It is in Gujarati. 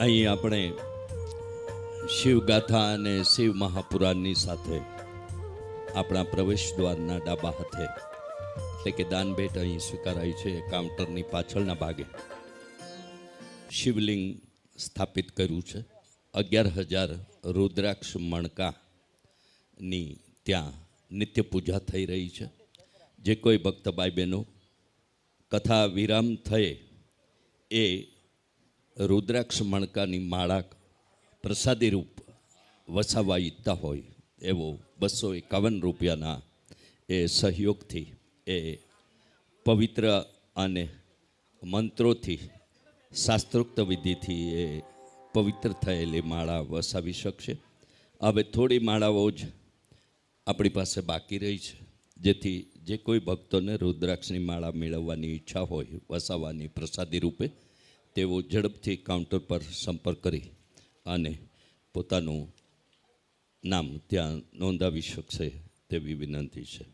અહીં આપણે શિવગાથા અને શિવ મહાપુરાણની સાથે આપણા પ્રવેશ દ્વારના ડાબા હાથે, એટલે કે દાન ભેટ અહીં સ્વીકારાય છે, કાઉન્ટરની પાછળના ભાગે. શિવલિંગ સ્થાપિત કર્યું છે. અગિયાર હજાર રુદ્રાક્ષ મણકાની ત્યાં નિત્ય પૂજા થઈ રહી છે. જે કોઈ ભક્ત ભાઈ બહેનો કથા વિરામ થયે એ રુદ્રાક્ષ મણકાની માળા પ્રસાદી રૂપ વસાવવા ઈચ્છતા હોય એવો બસો એકાવન રૂપિયાના એ સહયોગથી એ પવિત્ર અને મંત્રોથી, શાસ્ત્રોક્ત વિધિથી એ પવિત્ર થયેલી માળા વસાવી શકશે. હવે થોડી માળાઓ જ આપણી પાસે બાકી રહી છે. જેથી જે કોઈ ભક્તોને રુદ્રાક્ષની માળા મેળવવાની ઈચ્છા હોય વસાવવાની પ્રસાદી રૂપે તેઓ ઝડપથી કાઉન્ટર પર સંપર્ક કરી અને પોતાનું નામ ત્યાં નોંધાવી શકશે તેવી વિનંતી છે.